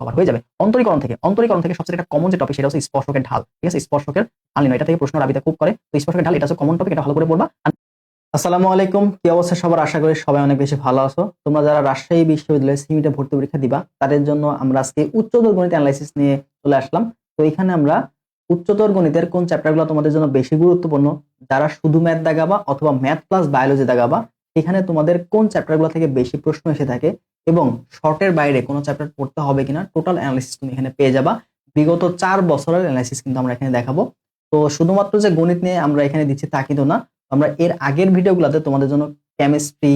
Cover হয়ে যাবে। অন্তরীকরণ থেকে অন্তরীকরণ থেকে সবচেয়ে একটা কমন যে টপিক সেটা হচ্ছে স্পর্শকের ঢাল। ঠিক আছে? স্পর্শকের নির্ণয়। এটা থেকে প্রশ্ন রাবিতে খুব করে। তো স্পর্শকের ঢাল, এটা হচ্ছে কমন টপিক এটা ভালো করে পড়বা আসসালামু আলাইকুম। কি অবস্থা? সবার আশা করি সবাই অনেক বেশি ভালো আছো। তোমরা যারা রাজশাহী বিশ্ববিদ্যালয়ে সিমিটে ভর্তি পরীক্ষা দিবা, তাদের জন্য আমরা আজকে উচ্চতর গণিত অ্যানালাইসিস নিয়ে চলে আসলাম। তো এখানে আমরা উচ্চতর গণিতের কোন চ্যাপ্টারগুলো তোমাদের জন্য বেশি গুরুত্বপূর্ণ? যারা শুধু ম্যাথ দাগাবা অথবা ম্যাথ প্লাস বায়োলজি দাগাবা এখানে তোমাদের কোন চ্যাপ্টারগুলো থেকে বেশি প্রশ্ন এসে থাকে? এবং শর্টের বাইরে কোনো চ্যাপ্টার পড়তে হবে কিনা টোটাল অ্যানালাইসিস তুমি এখানে পেয়ে যাবা। বিগত চার বছরের অ্যানালাইসিস কিন্তু আমরা এখানে দেখাবো। তো শুধুমাত্র যে গণিত নিয়ে আমরা এখানে দিচ্ছি তা কিন্তু না, আমরা এর আগের ভিডিওগুলোতে তোমাদের জন্য কেমিস্ট্রি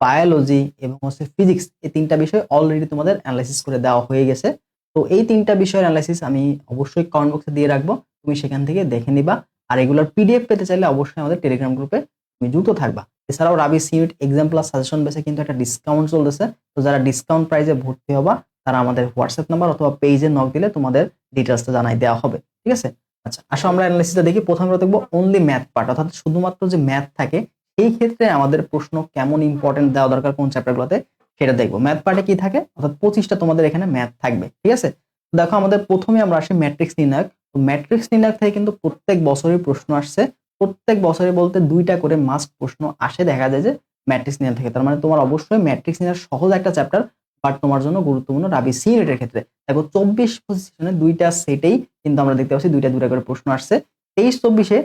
বায়োলজি এবং হচ্ছে ফিজিক্স এই তিনটা বিষয় অলরেডি তোমাদের অ্যানালাইসিস করে দেওয়া হয়ে গেছে। তো এই তিনটা বিষয়ের অ্যানালাইসিস আমি অবশ্যই কমেন্ট বক্সে দিয়ে রাখব, তুমি সেখান থেকে দেখে নিবা। আর এগুলোর পিডিএফ পেতে চাইলে অবশ্যই আমাদের টেলিগ্রাম গ্রুপে তুমি যুক্ত থাকবা। এছাড়াও রাবি সিউট এক্সাম প্লাস সাজেশন বেসে কিন্তু একটা ডিসকাউন্ট চলতেছে। তো যারা ডিসকাউন্ট প্রাইজে ভর্তি হবা, তারা আমাদের হোয়াটসঅ্যাপ নাম্বার অথবা পেজে নক দিলে তোমাদের ডিটেলসটা জানাই দেওয়া হবে। ঠিক আছে? আচ্ছা আসো আমরা অ্যানালাইসিসটা দেখি। প্রথমে দেখব অনলি ম্যাথ পার্ট অর্থাৎ শুধুমাত্র যে ম্যাথ থাকে এই ক্ষেত্রে আমাদের প্রশ্ন কেমন ইম্পর্টেন্ট দেওয়া দরকার কোন চ্যাপ্টারগুলোতে সেটা দেখব। ম্যাথ পার্টে কি থাকে? অর্থাৎ পঁচিশটা তোমাদের এখানে ম্যাথ থাকবে। ঠিক আছে? দেখো, আমাদের প্রথমে আমরা আসি ম্যাট্রিক্স নির্ণায়ক। তো ম্যাট্রিক্স নির্ণায়ক থেকে কিন্তু প্রত্যেক বছরই প্রশ্ন আসছে। প্রত্যেক বছরে বলতে দুইটা করে মাস্ট প্রশ্ন আসে, দেখা যায় যে ম্যাট্রিক্স নিয়ে থেকে। তার মানে তোমার অবশ্যই ম্যাট্রিক্স নির্ণয় সহজ একটা চ্যাপ্টার বাট তোমার জন্য গুরুত্বপূর্ণ রাবি সি ইউনিটের ক্ষেত্রে। দেখো চব্বিশ পজিশনে দুইটা সেটেই কিন্তু আমরা দেখতে পাচ্ছি দুইটা দুইটা করে প্রশ্ন আসছে। তেইশ চব্বিশে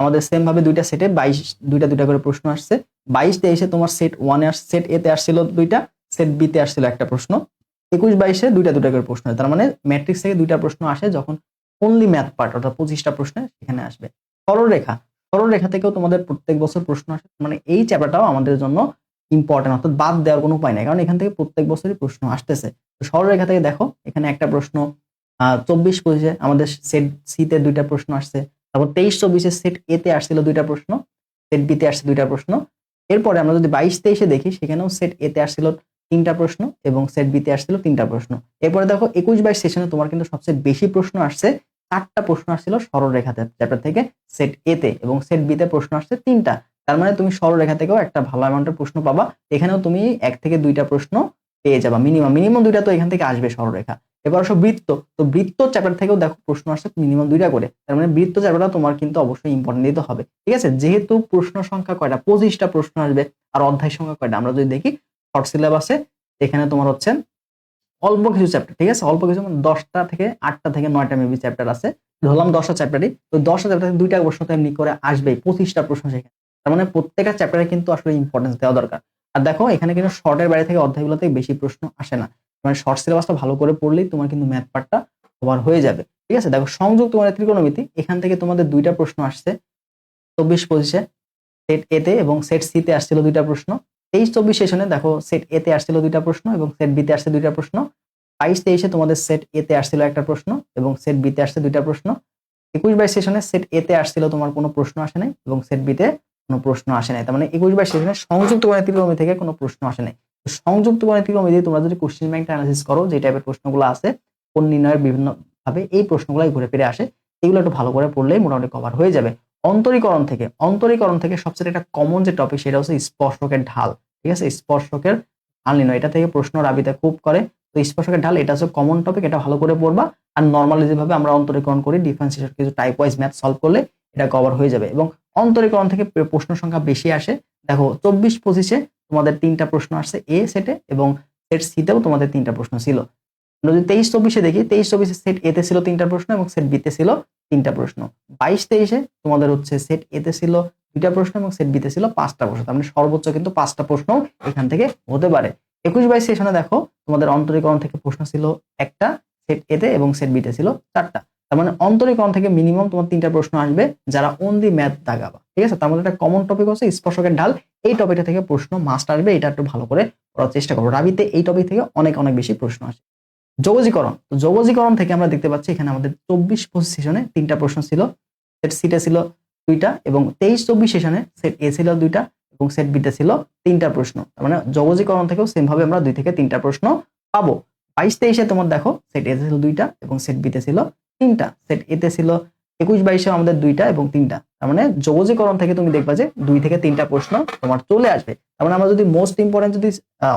আমাদের সেম ভাবে দুইটা সেটে বাইশ, দুইটা দুইটা করে প্রশ্ন আসছে। বাইশ তেইশে তোমার সেট ওয়ানে আস সেট এতে আসছিল দুইটা সেট বিতে আসছিল একটা প্রশ্ন। একুশ বাইশে দুইটা দুইটা করে প্রশ্ন তার মানে ম্যাট্রিক্স থেকে দুইটা প্রশ্ন আসে যখন অনলি ম্যাথ পার্ট অর্থাৎ পঁচিশটা প্রশ্নে সেখানে আসবে। সরলরেখা সরলরেখা থেকেও তোমাদের প্রত্যেক বছর প্রশ্ন আসে। মানে এই চ্যাপ্টারটাও আমাদের জন্য ইম্পর্টেন্ট অর্থাৎ বাদ দেওয়ার কোনো উপায় নাই। কারণ এখান থেকে প্রত্যেক বছরই প্রশ্ন আসতেছে। তো সরলরেখা থেকে দেখো, এখানে একটা প্রশ্ন চব্বিশ পঁচিশে আমাদের সেট সিতে দুইটা প্রশ্ন আসছে। তারপর তেইশ চব্বিশে সেট এতে আসছিল দুইটা প্রশ্ন সেট বিতে আসছে দুইটা প্রশ্ন। এরপরে আমরা যদি বাইশ তেইশে দেখি, সেখানেও সেট এতে আসছিল তিনটা প্রশ্ন এবং সেট বিতে আসছিল তিনটা প্রশ্ন। এরপরে দেখো, একুশ বাইশ সেশনে তোমার কিন্তু সবচেয়ে বেশি প্রশ্ন আসছে। চারটা প্রশ্ন আসছিল সরলরেখাতে চ্যাপ্টার থেকে সেট এতে এবং সেট বি তে প্রশ্ন আসছে তিনটা। তার মানে তুমি সরলরেখা থেকেও একটা ভালো অ্যামাউন্টের প্রশ্ন পাবা। এখানেও তুমি এক থেকে দুইটা প্রশ্ন পেয়ে যাবা। মিনিমাম মিনিমাম দুইটা তো এখান থেকে আসবে সরলরেখা। এবার আসো বৃত্ত। তো বৃত্ত চ্যাপ্টার থেকেও দেখো প্রশ্ন আসছে মিনিমাম দুইটা করে। তার মানে বৃত্ত চ্যাপ্টারটা তোমার কিন্তু অবশ্যই ইম্পর্টেন্ট দিতে হবে। ঠিক আছে? যেহেতু প্রশ্ন সংখ্যা কয়টা? পঁচিশটা প্রশ্ন আসবে। আর অধ্যায় সংখ্যা কয়টা? আমরা যদি দেখি শর্ট সিলেবাসে এখানে তোমার হচ্ছে অল্প কিছু চ্যাপ্টার ঠিক আছে? অল্প কিছু মানে দশটা থেকে আটটা থেকে নয়টা মেবি চ্যাপ্টার আছে। ধরলাম দশটা চ্যাপ্টারই তো দশটা চ্যাপ্টার দুইটা প্রশ্ন তো এমনি করে আসবে পঁচিশটা প্রশ্ন সেখানে। তার মানে প্রত্যেকটা চ্যাপ্টারে কিন্তু আসলে ইম্পর্টেন্স দেওয়া দরকার। আর দেখো, এখানে কিন্তু শর্টের বাইরে থেকে অধ্যায়গুলোতে বেশি প্রশ্ন আসে না। মানে শর্ট সিলেবাসটা ভালো করে পড়লেই তোমার কিন্তু ম্যাথ পার্টটা তোমার হয়ে যাবে। ঠিক আছে? দেখো সংযুক্ত মানে ত্রিকোণমিতি। এখান থেকে তোমাদের দুইটা প্রশ্ন আসছে। চব্বিশ পঁচিশে সেট এতে এবং সেট সিতে আসছিল দুইটা প্রশ্ন। তেইশ চব্বিশ সেশনে দেখো সেট এতে আসছিল দুইটা প্রশ্ন এবং সেট বিতে আসছে দুইটা প্রশ্ন। বাইশ তেইশে তোমাদের সেট এতে আসছিল একটা প্রশ্ন এবং সেট বিতে আসছে দুইটা প্রশ্ন। একুশ বাইশ সেশনে সেট এতে আসছিল তোমার কোনো প্রশ্ন আসে নাই এবং সেট বিতে কোনো প্রশ্ন আসে নাই। তার মানে একুশ বাইশ সেশনে সংযুক্ত ত্রিকোণমিতি থেকে কোনো প্রশ্ন আসে নাই। সংযুক্ত মানে ত্রিকোণমিতি তোমরা যদি কোশ্চেন ব্যাংকটা অ্যানালিসিস করো, যে টাইপের প্রশ্নগুলো আছে, কোন নির্ণয়ের বিভিন্ন ভাবে এই প্রশ্নগুলাই ঘুরে ফিরে আসে, এগুলো একটু ভালো করে পড়লেই মোটামুটি কভার হয়ে যাবে। অন্তরীকরণ থেকে অন্তরীকরণ থেকে সবচেয়ে একটা কমন যে টপিক সেটা হচ্ছে স্পর্শকের ঢাল, ঠিক আছে? স্পর্শকের নির্ণয়। এটা থেকে প্রশ্ন রাবিতে খুব করে। তো স্পর্শকের ঢাল, এটা হচ্ছে কমন টপিক এটা ভালো করে পড়বা। আর নর্মালি যেভাবে আমরা অন্তরীকরণ করি ডিফারেন্সিয়েশন কিছু টাইপ ওয়াইজ ম্যাথ সলভ করলে এটা কভার হয়ে যাবে। এবং অন্তরীকরণ থেকে প্রশ্ন সংখ্যা বেশি আসে। দেখো, চব্বিশ পঁচিশে তোমাদের তিনটা প্রশ্ন আসছে এ সেটে এবং সেট সিতেও তোমাদের তিনটা প্রশ্ন ছিল। যদি তেইশ চব্বিশে দেখি, তেইশ চব্বিশে সেট এতে ছিল তিনটা প্রশ্ন এবং সেট বিতে ছিল তিনটা প্রশ্ন। বাইশ তেইশে তোমাদের হচ্ছে সেট এতে ছিল দুইটা প্রশ্ন এবং সেট বিতে ছিল পাঁচটা প্রশ্ন। তার মানে সর্বোচ্চ কিন্তু পাঁচটা প্রশ্ন এখান থেকে হতে পারে। একুশ বাইশ সেশনে দেখো, তোমাদের অন্তরীকরণ থেকে প্রশ্ন ছিল একটা সেট এতে এবং সেট বিতে ছিল চারটা। তার মানে অন্তরীকরণ থেকে মিনিমাম তোমার তিনটা প্রশ্ন আসবে যারা অনলি ম্যাথ দাগাবা ঠিক আছে? তার মধ্যে একটা কমন টপিক হচ্ছে স্পর্শকের ঢাল। এই টপিকটা থেকে প্রশ্ন মাস্ট আসবে, এটা একটু ভালো করে পড়ার চেষ্টা করো। রাবিতে এই টপিক থেকে অনেক অনেক বেশি প্রশ্ন আসে। যোগজীকরণ তো যোগজীকরণ থেকে আমরা দেখতে পাচ্ছি এখানে আমাদের চব্বিশ পঁচিশ সেশনে তিনটা প্রশ্ন ছিল। সেট সিটে ছিল দুইটা এবং তেইশ চব্বিশ সেশনে সেট এ ছিল দুইটা এবং সেট বিতে ছিল তিনটা প্রশ্ন। তার মানে যোগজীকরণ থেকেও সেম ভাবে আমরা দুই থেকে তিনটা প্রশ্ন পাবো। বাইশ তেইশে তোমার দেখো সেট এতে ছিল দুইটা এবং সেট বিতে ছিল তিনটা। সেট এতে ছিল একুশ বাইশে আমাদের দুইটা এবং তিনটা। তার মানে যোগজীকরণ থেকে তুমি দেখবা যে দুই থেকে তিনটা প্রশ্ন তোমার চলে আসবে। তার মানে আমরা যদি মোস্ট ইম্পর্টেন্ট যদি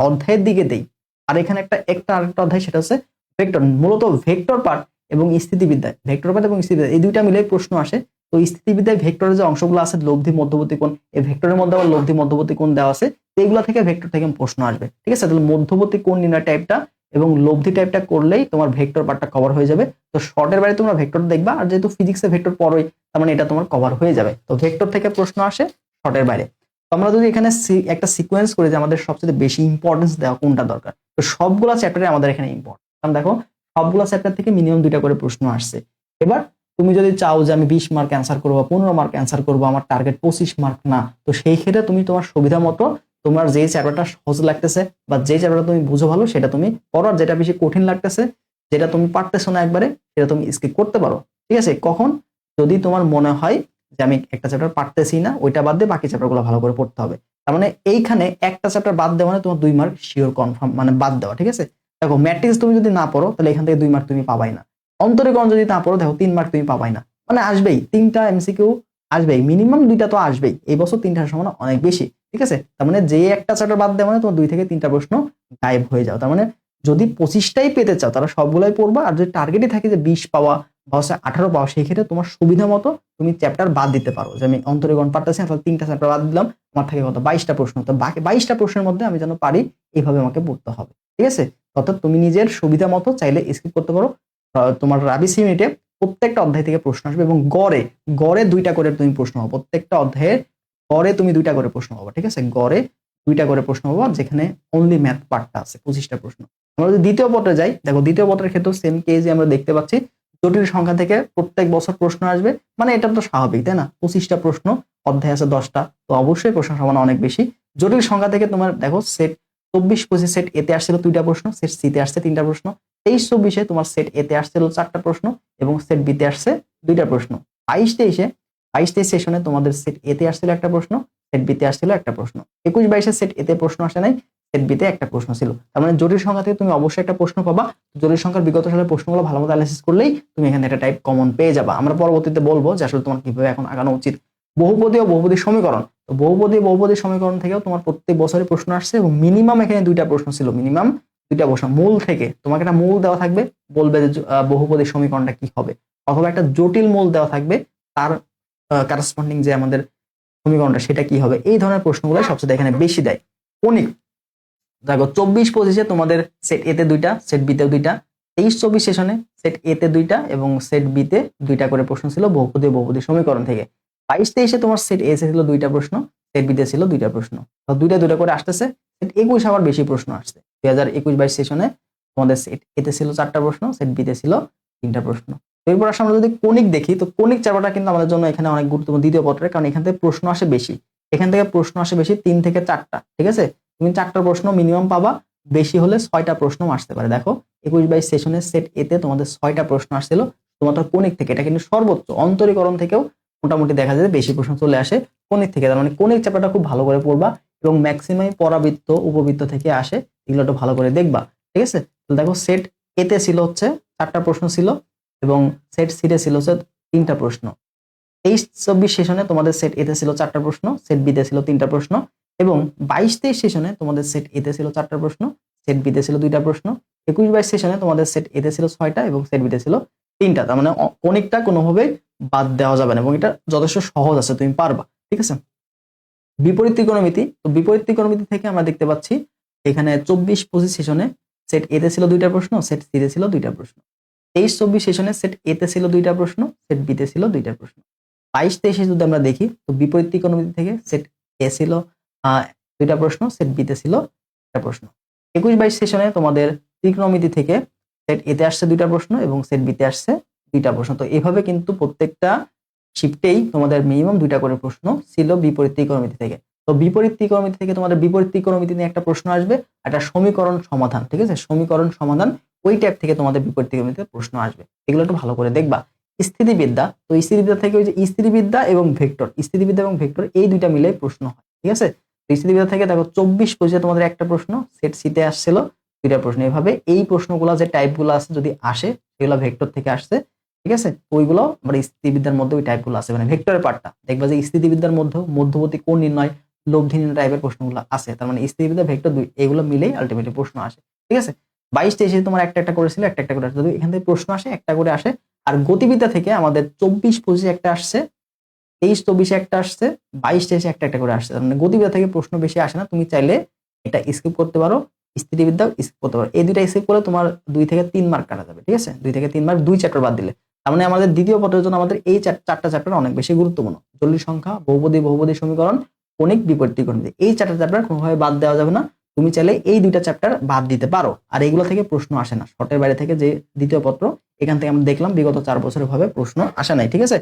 অধ্যায়ের দিকে দেই আর এখানে একটা একটা আরেকটা অধ্যায়, সেটা হচ্ছে ভেক্টর মূলত ভেক্টর পার্ট এবং স্থিতিবিদ্যায় ভেক্টর পার্ট এবং স্থিতিবিদ্যা, এই দুইটা মিলে প্রশ্ন আসে। তো স্থিতিবিদ্যায় ভেক্টরের যে অংশগুলো আছে, লব্ধি, মধ্যবর্তী কোণ, এই ভেক্টরের মধ্যে আবার লব্ধি, মধ্যবর্তী কোণ দেওয়া আছে এইগুলো থেকে ভেক্টর থেকে প্রশ্ন আসবে। ঠিক আছে? তাহলে মধ্যবর্তী কোণ নির্ণয় টাইপটা এবং লব্ধি টাইপটা করলেই তোমার ভেক্টর পার্টটা কভার হয়ে যাবে। তো শর্টের বাইরে তোমরা ভেক্টর দেখবা, আর যেহেতু ফিজিক্সে ভেক্টর পড়োই, তার মানে এটা তোমার কভার হয়ে যাবে। তো ভেক্টর থেকে প্রশ্ন আসে শর্টের বাইরে। আমরা যদি এখানে একটা সিকোয়েন্স করি যে আমাদের সবচেয়ে বেশি ইম্পর্টেন্স দেওয়া কোনটা দরকার, তো সবগুলো চ্যাপ্টারে আমাদের এখানে ইম্পর্টেন্ট কারণ দেখো, সবগুলো চ্যাপ্টার থেকে মিনিমাম দুইটা করে প্রশ্ন আসছে। এবার তুমি যদি চাও যে আমি বিশ মার্ক অ্যান্সার করব পনেরো মার্ক অ্যান্সার করব, আমার টার্গেট পঁচিশ মার্ক না, তো সেই ক্ষেত্রে তুমি তোমার সুবিধা মতো তোমার যে চ্যাপ্টারটা সহজ লাগতেছে বা যে চ্যাপ্টারটা তুমি বুঝো ভালো, সেটা তুমি আর যেটা বেশি কঠিন লাগতেছে, যেটা তুমি পারতেছো না একবারে, সেটা তুমি স্কিপ করতে পারো। ঠিক আছে? কখন? যদি তোমার মনে হয় যে আমি একটা চ্যাপ্টার পারতেছি না, ওইটা বাদ দিয়ে বাকি চ্যাপ্টারগুলো ভালো করে পড়তে হবে। তার মানে এইখানে একটা চ্যাপ্টার বাদ দেওয়া মানে তোমার দুই মার্ক শিওর কনফার্ম মানে বাদ দেওয়া, ঠিক আছে? দেখো ম্যাট্রিক্স তুমি যদি না পড়ো, তাহলে এখান থেকে দুই মার্ক তুমি পাবাই না। অন্তরীকরণ যদি না পড়ো, দেখো, তিন মার্ক তুমি পাবাই না। মানে আসবেই, তিনটা এমসিকিউ আসবেই মিনিমাম দুইটা তো আসবেই। এই বছর তিনটার সমান অনেক বেশি, ঠিক আছে? তার মানে যে একটা চ্যাপ্টার বাদ দেওয়া মানে তোমার দুই থেকে তিনটা প্রশ্ন গায়েব হয়ে যাও। তার মানে যদি পঁচিশটাই পেতে চাও তারা সবগুলাই পড়বা, আর যদি টার্গেটই থাকে যে বিশ পাওয়া বা আঠারো পাওয়া সেই ক্ষেত্রে তোমার সুবিধা মতো তুমি চ্যাপ্টার বাদ দিতে পারো। যে আমি অন্তরীকরণ পারতেছি না তিনটা চ্যাপ্টার বাদ দিলাম, আমার থাকে কত বাইশটা প্রশ্ন। তো বাকি বাইশটা প্রশ্নের মধ্যে আমি যেন পারি, এইভাবে আমাকে পড়তে হবে। ঠিক আছে? অর্থাৎ তুমি নিজের সুবিধা মতো চাইলে স্কিপ করতে পারো। তোমার রাবিস ইউনিটে প্রত্যেকটা অধ্যায় থেকে প্রশ্ন আসবে এবং গড়ে গড়ে দুইটা করে তুমি প্রশ্ন পাবো। প্রত্যেকটা অধ্যায়ে গড়ে তুমি দুইটা করে প্রশ্ন পাবো। ঠিক আছে? গড়ে দুইটা করে প্রশ্ন পাবো, যেখানে অনলি ম্যাথ পার্টটা আছে, পঁচিশটা প্রশ্ন। আমরা যদি দ্বিতীয় পত্রে যাই, দেখো দ্বিতীয় পত্রের ক্ষেত্রেও সেম কেজই আমরা দেখতে পাচ্ছি। জটিল সংখ্যা থেকে প্রত্যেক বছর প্রশ্ন আসবে। মানে এটা তো স্বাভাবিক, তাই না? পঁচিশটা প্রশ্ন, অধ্যায় আছে দশটা। তো অবশ্যই প্রশ্ন সম্ভাবনা অনেক বেশি। জটিল সংখ্যা থেকে তোমার দেখো সেট চব্বিশ, পঁচিশ সেট এতে আসছিল দুইটা প্রশ্ন সেট সিতে আসছে তিনটা প্রশ্ন। তেইশ, চব্বিশে তোমার সেট এতে আসছিল চারটা প্রশ্ন এবং সেট বিতে আসছে দুইটা প্রশ্ন। বাইশ, তেইশে, বাইশ, তেইশ সেশনে তোমাদের সেট এতে আসছিল একটা প্রশ্ন সেট বিতে আসছিল একটা প্রশ্ন। একুশ, বাইশে সেট এতে প্রশ্ন আসে নাই। সেট বিতে একটা প্রশ্ন ছিল। তার মানে জটিল সংখ্যা থেকে তুমি অবশ্যই একটা প্রশ্ন পাবা। জটিল সংখ্যার বিগত সালের প্রশ্নগুলো ভালো মতো অ্যানালাইসিস করলেই তুমি এখানে একটা টাইপ কমন পেয়ে যাবা। আমরা পরবর্তীতে বলব যে আসলে তোমার কীভাবে এখন আগানো উচিত। বহুপদী ও বহুপদী সমীকরণ। তো বহুপদী বহুপদী সমীকরণ থেকেও তোমার প্রত্যেক বছরে প্রশ্ন আসছে এবং মিনিমাম এখানে দুইটা প্রশ্ন ছিল। মিনিমাম দুইটা প্রশ্ন। মূল থেকে তোমাকে একটা মূল দেওয়া থাকবে, বলবে যে বহুপদী সমীকরণটা কি হবে। অথবা একটা জটিল মূল দেওয়া থাকবে, তার কারেসপন্ডিং যে আমাদের সমীকরণটা সেটা কি হবে। এই ধরনের প্রশ্নগুলো সবচেয়ে এখানে বেশি দেয়। কোনিক দেখো, চব্বিশ পঁচিশে তোমাদের সেট এতে দুইটা সেট বিতে দুইটা। তেইশ চব্বিশ সেশনে সেট এতে দুইটা এবং সেট বিতে দুইটা করে প্রশ্ন ছিল বহুপদী বহুপদী সমীকরণ থেকে। বাইশ তেইশে তোমার সেট এ ছিল দুইটা প্রশ্ন সেট বিতে ছিল দুইটা প্রশ্ন। দুইটা দুইটা করে আসতেছে সেট একুশ আবার বেশি প্রশ্ন আসছে। দুই হাজার একুশ বাইশ সেশনে তোমাদের সেট এতে ছিল চারটা প্রশ্ন সেট বিতে ছিল তিনটা প্রশ্ন। এরপর আসলে আমরা যদি কোনিক দেখি, তো কোনিক চাপাটা কিন্তু আমাদের জন্য এখানে অনেক গুরুত্বপূর্ণ দ্বিতীয় পত্রে, কারণ এখান থেকে প্রশ্ন আসে বেশি। এখান থেকে প্রশ্ন আসে বেশি তিন থেকে চারটা, ঠিক আছে? তুমি চারটা প্রশ্ন মিনিমাম পাবা, বেশি হলে ছয়টা প্রশ্ন আসতে পারে। দেখো, একুশ বাইশ সেশনের সেট এতে তোমাদের ছয়টা প্রশ্ন আসছিল। তোমাদের কোনিক থেকে, এটা কিন্তু সর্বোচ্চ, অন্তরীকরণ থেকেও মোটামুটি দেখা যায় বেশি প্রশ্ন চলে আসে কোনিক থেকে। তার মানে কোনিক চ্যাপ্টারটা খুব ভালো করে পড়বা এবং ম্যাক্সিমাম পরাবৃত্ত, উপবৃত্ত থেকে আসে, এগুলো একটু ভালো করে দেখবা। ঠিক আছে? দেখো সেট এতে ছিল হচ্ছে চারটা প্রশ্ন ছিল এবং সেট সিতে ছিল হচ্ছে তিনটা প্রশ্ন। তেইশ চব্বিশ সেশনে তোমাদের সেট এতে ছিল চারটা প্রশ্ন সেট বিতে ছিল তিনটা প্রশ্ন এবং বাইশ তেইশ সেশনে তোমাদের সেট এতে ছিল চারটা প্রশ্ন সেট বিতে ছিল দুইটা প্রশ্ন, একুশ বাইশ সেশনে তোমাদের সেট এতে ছিল ছয়টা এবং সেট বিতে ছিল তিনটা। তার মানে অনেকটা কোনোভাবে বাদ দেওয়া যাবে না এবং এটা যথেষ্ট সহজ আছে, তুমি পারবা, ঠিক আছে? বিপরীত ত্রিকোণমিতি তো বিপরীত ত্রিকোণমিতি থেকে আমরা দেখতে পাচ্ছি এখানে চব্বিশ পঁচিশ সেশনে সেট এতে ছিল দুইটা প্রশ্ন সেট সিতে ছিল দুইটা প্রশ্ন। তেইশ চব্বিশ সেশনে সেট এতে ছিল দুইটা প্রশ্ন সেট বিতে ছিল দুইটা প্রশ্ন। বাইশ তেইশে যদি আমরা দেখি, তো বিপরীত ত্রিকোণমিতি থেকে সেট এ ছিল দুইটা প্রশ্ন সেট বিতে ছিল একটা প্রশ্ন। একুশ বাইশ সেশনে তোমাদের ত্রিকোণমিতি থেকে সেট এতে আসছে দুইটা প্রশ্ন এবং সেট বিতে আসছে দুইটা প্রশ্ন। তো এভাবে কিন্তু প্রত্যেকটা শিফটেই তোমাদের মিনিমাম দুইটা করে প্রশ্ন ছিল বিপরীত ত্রিকোণমিতি থেকে। তো বিপরীত ত্রিকোণমিতি থেকে তোমাদের বিপরীত ত্রিকোণমিতি নিয়ে একটা প্রশ্ন আসবে, একটা সমীকরণ সমাধান, ঠিক আছে? সমীকরণ সমাধান ওই টাইপ থেকে তোমাদের বিপরীত ত্রিকোণমিতিতে প্রশ্ন আসবে। এগুলো একটু ভালো করে দেখবা। স্থিতিবিদ্যা, তো স্থিতিবিদ্যা থেকে ওই যে স্থিতিবিদ্যা এবং ভেক্টর, স্থিতিবিদ্যা এবং ভেক্টর এই দুইটা মিলে প্রশ্ন হয়, ঠিক আছে? স্থিতিবিদ্যা থেকে দেখো চব্বিশ পঁচিশে তোমাদের একটা প্রশ্ন সেট সিতে আসছিল, দুইটা প্রশ্ন। এভাবে এই প্রশ্নগুলো যে টাইপগুলো আছে যদি আসে, সেগুলো ভেক্টর থেকে আসছে, ঠিক আছে? ওইগুলো মানে স্থিতিবিদ্যার মধ্যে ওই টাইপগুলো আছে। মানে ভেক্টরের পার্টটা দেখবা যে স্থিতিবিদ্যার মধ্যেও মধ্যবর্তী কোণ নির্ণয় লব্ধি নির্ণয় টাইপের প্রশ্নগুলো আছে। তার মানে স্থিতিবিদ্যা ভেক্টর দুই, এগুলো মিলেই আলটিমেটলি প্রশ্ন আসে। ঠিক আছে? বাইশ তেইশে তোমার একটা একটা করেছিল একটা একটা করে আসে। যদি এখান থেকে প্রশ্ন আসে, একটা করে আসে। আর গতিবিদ্যা থেকে আমাদের চব্বিশ পঁচিশে একটা আসছে তেইশ, চব্বিশে একটা আসছে, বাইশ, তেইশে একটা একটা করে আসছে। মানে গতিবিদ্যা থেকে প্রশ্ন বেশি আসে না। তুমি চাইলে এটা স্কিপ করতে পারো স্থিতিবিদ্যা স্কিপ করতে পারো। এই দুইটা স্কিপ করে তোমার দুই থেকে তিন মার্ক কাটা যাবে, ঠিক আছে? দুই থেকে তিন মার্ক দুই চ্যাপ্টার বাদ দিলে। তার মানে আমাদের দ্বিতীয় পত্রের জন্য আমাদের এই চারটা চ্যাপ্টার অনেক বেশি গুরুত্বপূর্ণ। জটিল সংখ্যা, বহুপদী বহুপদী সমীকরণ, কণিক বিপরীতকরণ এই চারটা চ্যাপ্টার কোনোভাবে বাদ দেওয়া যাবে না। তুমি চাইলে এই দুইটা চ্যাপ্টার বাদ দিতে পারো। আর এগুলো থেকে প্রশ্ন আসে না। শর্টের বাইরে থেকে যে দ্বিতীয় পত্র, এখান থেকে আমরা দেখলাম বিগত চার বছরের ভাবে প্রশ্ন আসে নাই, ঠিক আছে?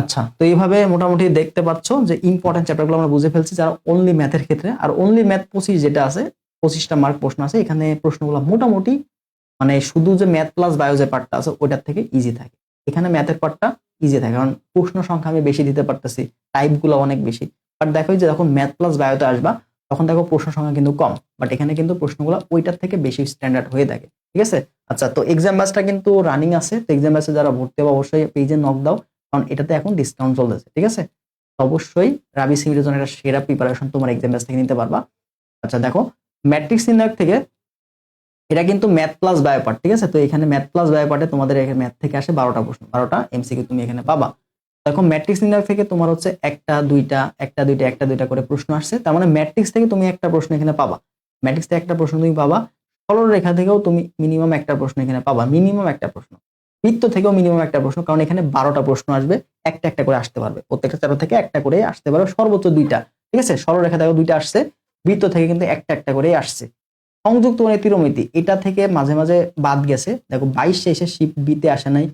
আচ্ছা তো এইভাবে মোটামুটি দেখতে পাচ্ছ যে ইম্পর্টেন্ট চ্যাপ্টারগুলো আমরা বুঝে ফেলছি, যারা অনলি ম্যাথের ক্ষেত্রে। আর অনলি ম্যাথ পঁচিশ যেটা আছে, পঁচিশটা মার্ক প্রশ্ন আছে, এখানে প্রশ্নগুলো মোটামুটি মানে শুধু যে ম্যাথ প্লাস বায়ো যে পার্টটা আছে, ওইটার থেকে ইজি থাকে। এখানে ম্যাথের পার্টটা ইজি থাকে, কারণ প্রশ্ন সংখ্যা আমি বেশি দিতে পারতেছি টাইপগুলো অনেক বেশি। বাট দেখো যে যখন ম্যাথ প্লাস বায়োতে আসবা, তখন দেখো প্রশ্ন সংখ্যা কিন্তু কম বাট এখানে কিন্তু প্রশ্নগুলো ওইটার থেকে বেশি স্ট্যান্ডার্ড হয়ে থাকে, ঠিক আছে? আচ্ছা তো এক্সাম ব্যাচটা কিন্তু রানিং আছে, তো এক্সাম যারা ভর্তি হবে, অবশ্যই পেজে নক দাও। কারণ এটাতে এখন ডিসকাউন্ট চলতেছে, ঠিক আছে? অবশ্যই রাবি সিমির জন্য একটা সেরা প্রিপারেশন তোমার এক্সাম থেকে নিতে পারবা। আচ্ছা দেখো ম্যাট্রিক্স নির্ণায়ক থেকে এটা কিন্তু ম্যাথ প্লাস বায়োপার্ট ঠিক আছে? তো এখানে ম্যাথ প্লাস বায়োপার্টে তোমাদের এখানে ম্যাথ থেকে আসে বারোটা প্রশ্ন, বারোটা এমসিকিউ তুমি এখানে পাবা। দেখো ম্যাট্রিক্স নির্ণায়ক থেকে তোমার হচ্ছে একটা, দুইটা একটা দুইটা একটা, দুইটা করে প্রশ্ন আসছে। তার মানে ম্যাট্রিক্স থেকে তুমি একটা প্রশ্ন এখানে পাবা। ম্যাট্রিক্স থেকে একটা প্রশ্ন তুমি পাবা। সরলরেখা থেকেও তুমি মিনিমাম একটা প্রশ্ন এখানে পাবা। মিনিমাম একটা প্রশ্ন। বৃত্ত থেকেও মিনিমাম একটা প্রশ্ন, কারণ এখানে বারোটা প্রশ্ন আসবে, একটা একটা করে আসতে পারবে। প্রত্যেকটা চ্যাপ্টার থেকে একটা করে আসতে পারবে, সর্বোচ্চ দুইটা। ঠিক আছে? সরলরেখা থেকেও দুইটা আসছে, বৃত্ত থেকে কিন্তু একটা একটা করেই আসছে। সংযুক্ত মানে তীরমিতি এটা থেকে মাঝে মাঝে বাদ গেছে। দেখো বাইশে এসে শিফট বিতে আসে নাই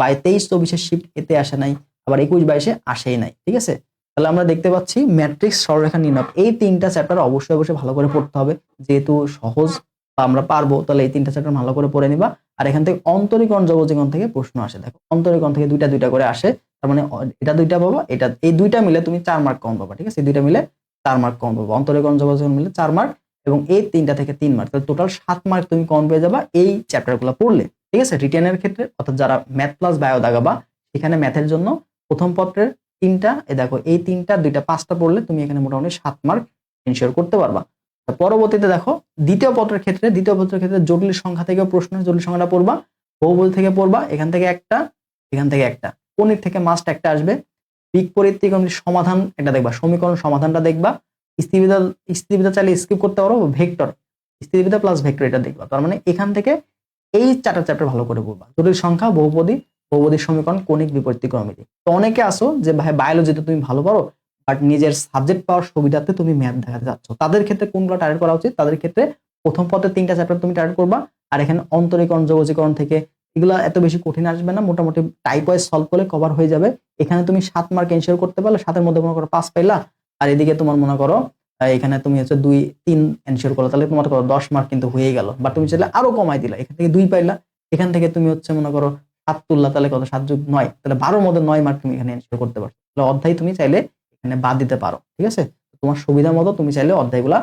বাই তেইশ চব্বিশে শিফট এতে আসে নাই, আবার একুশ বাইশে আসেই নাই। ঠিক আছে? তাহলে আমরা দেখতে পাচ্ছি ম্যাট্রিক্স সরলরেখা নির্ণয়। এই তিনটা চ্যাপ্টার অবশ্যই অবশ্যই ভালো করে পড়তে হবে। যেহেতু সহজ, বা আমরা পারব, তাহলে এই তিনটা চ্যাপ্টার ভালো করে পড়ে নিবা। আর এখান থেকে অন্তরীকরণ জবজীবন থেকে প্রশ্ন আসে। দেখো, অন্তরীকরণ থেকে দুইটা দুইটা করে আসে, তার মানে এটা দুইটা পাবা, এটা, এই দুইটা মিলে তুমি চার মার্ক কম পাবা, ঠিক আছে? দুইটা মিলে চার মার্ক কম পাবা। অন্তরীকরণ জবজীবন মিলে চার মার্ক এবং এই তিনটা থেকে তিন মার্ক তাহলে টোটাল সাত মার্ক তুমি কম পেয়ে যাবা এই চ্যাপ্টারগুলো পড়লে, ঠিক আছে? রিটেনের ক্ষেত্রে, অর্থাৎ যারা ম্যাথ প্লাস বায়ো দাগাবা সেখানে ম্যাথের জন্য প্রথম পত্রের তিনটা, এ দেখো, এই তিনটা, দুইটা, পাঁচটা পড়লে তুমি এখানে মোটামুটি সাত মার্ক এনশিওর করতে পারবা। পরবর্তীতে দেখো, দ্বিতীয় পত্রের ক্ষেত্রে, দ্বিতীয় পত্রের ক্ষেত্রে জটিল সংখ্যা থেকে প্রশ্ন, জটিল সংখ্যাটা পড়বা বহুবল থেকে পড়বা, এখান থেকে একটা, এখান থেকে একটা। কণিক থেকে মাস্ট একটা আসবে। বিপরীত সমাধান একটা দেখবা, সমীকরণ সমাধানটা দেখবা। স্থিতিবিদ্যা স্থিতিবিদ্যা চাইলে স্কিপ করতে পারো, ভেক্টর স্থিতিবিদ্যা প্লাস ভেক্টর এটা দেখবা। তার মানে এখান থেকে এই চারটা চ্যাপ্টার ভালো করে পড়বা। জটিল সংখ্যা, বহুপদী বহুপদী সমীকরণ, কণিক বিপরীত ক্রমিতি তো অনেকে আসো যে ভাই বায়োলজিতে তুমি ভালো পারো বাট নিজের সাবজেক্ট পাওয়ার সুবিধাতে তুমি ম্যাথ দেখাতে যাচ্ছ। তাদের ক্ষেত্রে কোনগুলো টার্গেট করা উচিত? তাদের ক্ষেত্রে প্রথম পথে তিনটা চ্যাপ্টার তুমি টার্গেট করবা, আর এখানে অন্তরীকরণ, যোগজীকরণ থেকে এগুলো এত বেশি কঠিন আসবে না, মোটামুটি টাইপ ওয়াইজ সলভ করলে কভার হয়ে যাবে। এখানে তুমি সাত মার্ক এনশিওর করতে পারলে, সাতের মধ্যে মনে করো পাঁচ পাইলা, আর এদিকে তোমার মনে করো এখানে তুমি হচ্ছে দুই, তিন এনশিওর করো তাহলে তোমার করো দশ মার্ক কিন্তু হয়ে গেল। বা তুমি চাইলে আরও কমাই দিলা, এখান থেকে দুই পাইলা। এখান থেকে তুমি হচ্ছে মনে করো সাত তুললা, তাহলে কত? সাত যোগ নয়, তাহলে বারোর মধ্যে নয় মার্ক তুমি এখানে এনশিওর করতে পারছ। তাহলে অধ্যায় তুমি চাইলে এখানে বাদ দিতে পারো, ঠিক আছে? তোমার সুবিধা মতো তুমি চাইলে অধ্যায়গুলা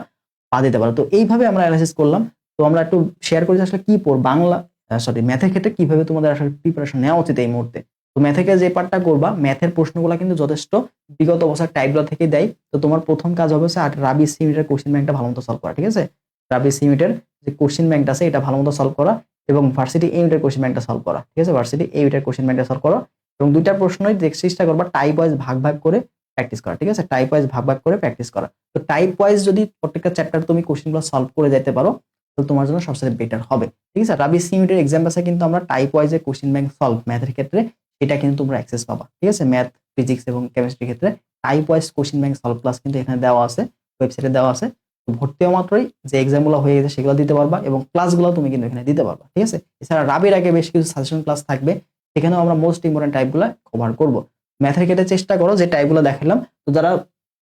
বাদ দিতে পারো। তো এইভাবে আমরা অ্যানালাইসিস করলাম। তো আমরা একটু শেয়ার করেছি আসলে কি পড়, বাংলা সরি ম্যাথের ক্ষেত্রে কীভাবে তোমাদের আসলে প্রিপারেশন নেওয়া উচিত এই মুহূর্তে? তো ম্যাথেকে যে পার্টটা করবা ম্যাথের প্রশ্নগুলো কিন্তু যথেষ্ট। বিগত অবস্থার টাইপগুলো থেকে দেয়। তো তোমার প্রথম কাজ হবে আর রাবি সিমিটের কোশ্চেন ব্যাংকটা ভালো মতো সলভ করা, ঠিক আছে? রাবি সিমিটের যে কোশ্চেন ব্যাংকটা আছে, এটা ভালো মতো সলভ করা এবং ভার্সিটি এইটের কোশ্চেন ব্যাংকটা সলভ করা, ঠিক আছে? ভার্সিটি এইটের কোশ্চেন ব্যাংকটা সলভ করা এবং দুইটা প্রশ্নই চেষ্টা করবা টাইপ ওয়াইজ ভাগ ভাগ করে প্র্যাকটিস করা, ঠিক আছে? টাইপ ওয়াইজ ভাগ ভাগ করে প্র্যাকটিস করা। তো টাইপ ওয়াইজ যদি প্রত্যেকটা চ্যাপ্টার তুমি কোশ্চেনগুলো সলভ করে যেতে পারো, তো তোমার জন্য সবচেয়ে বেটার হবে। ঠিক আছে? রাবি সিমিটের এক্সাম পাশে কিন্তু আমরা টাইপ ওয়াইজে কোশ্চেন ব্যাংক সলভ ম্যাথের ক্ষেত্রে এটা কিন্তু তোমরা অ্যাক্সেস পাবা। ঠিক আছে? ম্যাথ ফিজিক্স এবং কেমিস্ট্রির ক্ষেত্রে type wise question bank solve class কিন্তু এখানে দেওয়া আছে ওয়েবসাইটে দেওয়া আছে। তো ভর্তি হওয়া মাত্রই যে এক্সামগুলো হয়ে গেছে সেগুলো দিতে পারবা এবং ক্লাসগুলো তুমি কিন্তু এখানে দিতে পারবা। ঠিক আছে? এছাড়া রাবির আগে বেশ কিছু সাজেশন ক্লাস থাকবে, সেখানেও আমরা মোস্ট ইম্পর্টেন্ট টাইপগুলো কভার করব। ম্যাথের কেটে চেষ্টা করো, যে টাইপগুলো দেখালাম। তো যারা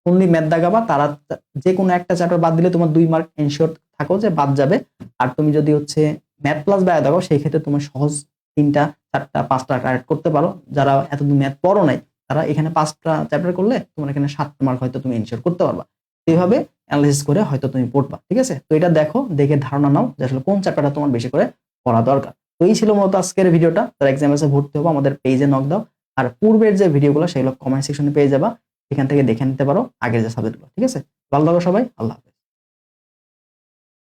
অনলি ম্যাথ দেখাবা, তারা যে কোনো একটা চ্যাপ্টার বাদ দিলে তোমার দুই মার্ক এনশিওর থাকো যে বাদ যাবে। আর তুমি যদি হচ্ছে ম্যাথ প্লাস ব্যয় দেখো সেই ক্ষেত্রে তোমার সহজ তিনটা, চারটা, পাঁচটা কারেক্ট করতে পারো। যারা এতদিন ম্যাথ পড়ো নাই, তারা এখানে পাঁচটা চ্যাপ্টার করলে তোমার এখানে সাতটা মার্ক হয়তো তুমি এনশিওর করতে পারবা। এইভাবে অ্যানালাইসিস করে হয়তো তুমি পড়বা, ঠিক আছে? তো এটা দেখো, দেখে ধারণা নাও যে আসলে কোন চ্যাপ্টারটা তোমার বেশি করে পড়া দরকার। তো এই ছিল মূলত আজকের ভিডিওটা তারা এক্সাম ভর্তি হব, আমাদের পেজে নক দাও। আর পূর্বের যে ভিডিওগুলো সেগুলো কমেন্ট সেকশনে পেয়ে যাবা। এখান থেকে দেখে নিতে পারো আগের যে সাবজেক্টগুলো ঠিক আছে? ভালো থাকো সবাই, আল্লাহ